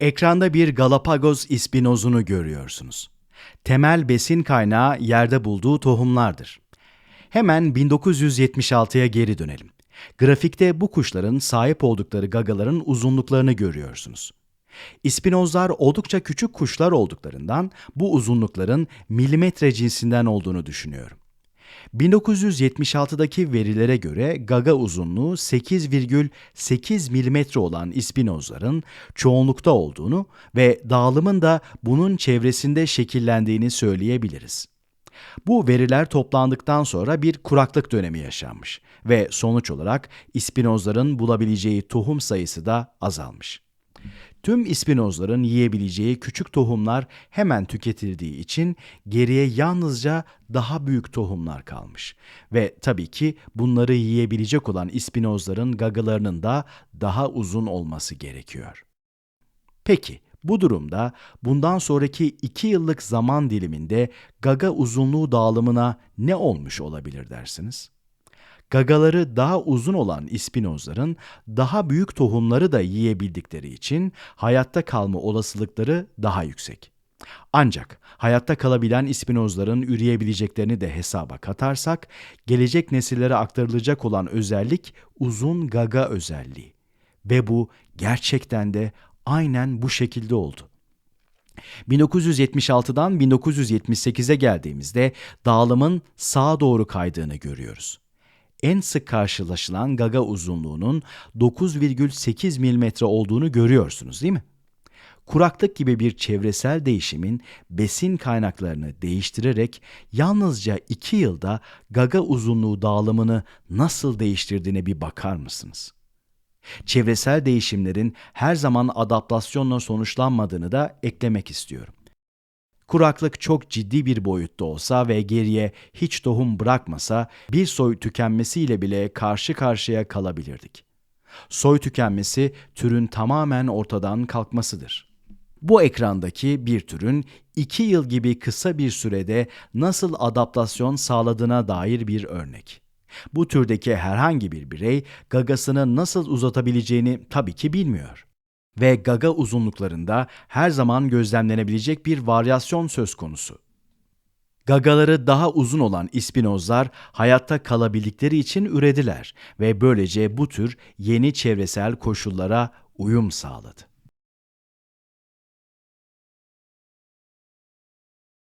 Ekranda bir Galapagos ispinozunu görüyorsunuz. Temel besin kaynağı yerde bulduğu tohumlardır. Hemen 1976'ya geri dönelim. Grafikte bu kuşların sahip oldukları gagaların uzunluklarını görüyorsunuz. İspinozlar oldukça küçük kuşlar olduklarından bu uzunlukların milimetre cinsinden olduğunu düşünüyorum. 1976'daki verilere göre gaga uzunluğu 8,8 milimetre olan ispinozların çoğunlukta olduğunu ve dağılımın da bunun çevresinde şekillendiğini söyleyebiliriz. Bu veriler toplandıktan sonra bir kuraklık dönemi yaşanmış ve sonuç olarak ispinozların bulabileceği tohum sayısı da azalmış. Tüm ispinozların yiyebileceği küçük tohumlar hemen tüketildiği için geriye yalnızca daha büyük tohumlar kalmış. Ve tabii ki bunları yiyebilecek olan ispinozların gagalarının da daha uzun olması gerekiyor. Peki bu durumda bundan sonraki 2 yıllık zaman diliminde gaga uzunluğu dağılımına ne olmuş olabilir dersiniz? Gagaları daha uzun olan ispinozların daha büyük tohumları da yiyebildikleri için hayatta kalma olasılıkları daha yüksek. Ancak hayatta kalabilen ispinozların üreyebileceklerini de hesaba katarsak, gelecek nesillere aktarılacak olan özellik uzun gaga özelliği. Ve bu gerçekten de aynen bu şekilde oldu. 1976'dan 1978'e geldiğimizde dağılımın sağa doğru kaydığını görüyoruz en sık karşılaşılan gaga uzunluğunun 9,8 mm olduğunu görüyorsunuz değil mi? Kuraklık gibi bir çevresel değişimin besin kaynaklarını değiştirerek yalnızca 2 yılda gaga uzunluğu dağılımını nasıl değiştirdiğine bir bakar mısınız? Çevresel değişimlerin her zaman adaptasyonla sonuçlanmadığını da eklemek istiyorum. Kuraklık çok ciddi bir boyutta olsa ve geriye hiç tohum bırakmasa bir soy tükenmesiyle bile karşı karşıya kalabilirdik. Soy tükenmesi türün tamamen ortadan kalkmasıdır. Bu ekrandaki bir türün iki yıl gibi kısa bir sürede nasıl adaptasyon sağladığına dair bir örnek. Bu türdeki herhangi bir birey gagasını nasıl uzatabileceğini tabii ki bilmiyor ve gaga uzunluklarında her zaman gözlemlenebilecek bir varyasyon söz konusu. Gagaları daha uzun olan ispinozlar hayatta kalabildikleri için ürediler ve böylece bu tür yeni çevresel koşullara uyum sağladı.